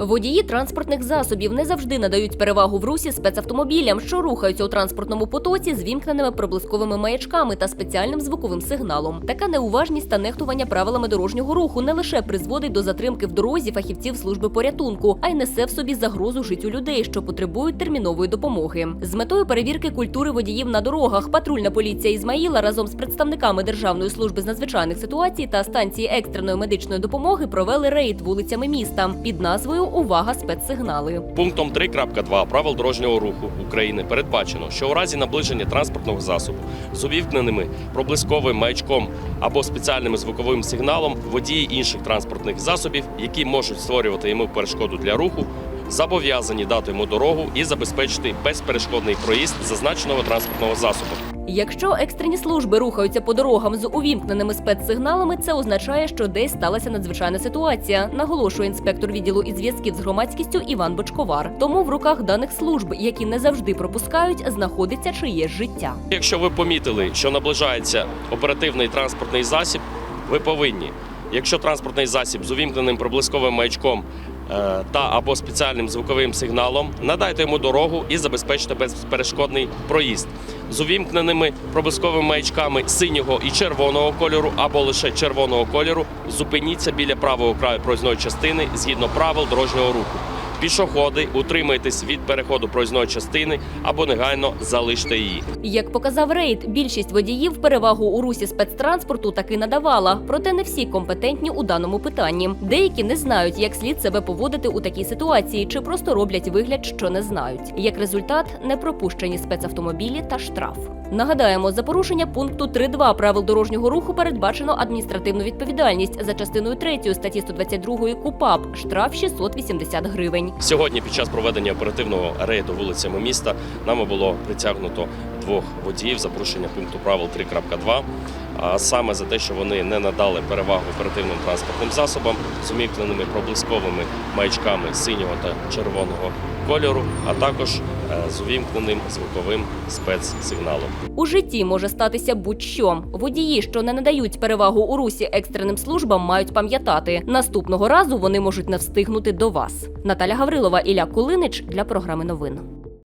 Водії транспортних засобів не завжди надають перевагу в русі спецавтомобілям, що рухаються у транспортному потоці з вімкненими проблисковими маячками та спеціальним звуковим сигналом. Така неуважність та нехтування правилами дорожнього руху не лише призводить до затримки в дорозі фахівців служби порятунку, а й несе в собі загрозу життю людей, що потребують термінової допомоги. З метою перевірки культури водіїв на дорогах патрульна поліція Ізмаїла разом з представниками Державної служби з надзвичайних ситуацій та станції екстреної медичної допомоги провели рейд вулицями міста під назвою Увага спецсигнали. Пунктом 3.2 правил дорожнього руху України передбачено, що у разі наближення транспортного засобу з увімкненими проблисковим маячком або спеціальним звуковим сигналом водії інших транспортних засобів, які можуть створювати йому перешкоду для руху, зобов'язані дати йому дорогу і забезпечити безперешкодний проїзд зазначеного транспортного засобу. Якщо екстрені служби рухаються по дорогам з увімкненими спецсигналами, це означає, що десь сталася надзвичайна ситуація, наголошує інспектор відділу із зв'язків з громадськістю Іван Бочковар. Тому в руках даних служб, які не завжди пропускають, знаходиться чиє життя. Якщо ви помітили, що наближається оперативний транспортний засіб, ви повинні, якщо транспортний засіб з увімкненим проблисковим маячком та або спеціальним звуковим сигналом, надайте йому дорогу і забезпечте безперешкодний проїзд. З увімкненими пробисковими маячками синього і червоного кольору або лише червоного кольору зупиніться біля правого краю проїзної частини згідно правил дорожнього руху. Пішоходи, утримайтесь від переходу проїзної частини або негайно залиште її. Як показав рейд, більшість водіїв перевагу у русі спецтранспорту таки надавала, проте не всі компетентні у даному питанні. Деякі не знають, як слід себе поводити у такій ситуації, чи просто роблять вигляд, що не знають. Як результат, не пропущені спецавтомобілі та штраф. Нагадаємо, за порушення пункту 3.2 правил дорожнього руху передбачено адміністративну відповідальність за частиною 3 статті 122 КУПАП штраф 680 гривень. Сьогодні, під час проведення оперативного рейду вулицями міста, нами було притягнуто двох водіїв за порушення пункту правил 3.2, а саме за те, що вони не надали перевагу оперативним транспортним засобам з умікненими проблисковими маячками синього та червоного кольору, а також з увімкненим звуковим спецсигналом. У житті може статися будь-що. Водії, що не надають перевагу у русі екстреним службам, мають пам'ятати. Наступного разу вони можуть не встигнути до вас. Наталя Гаврилова, Ілля Кулинич для програми новин.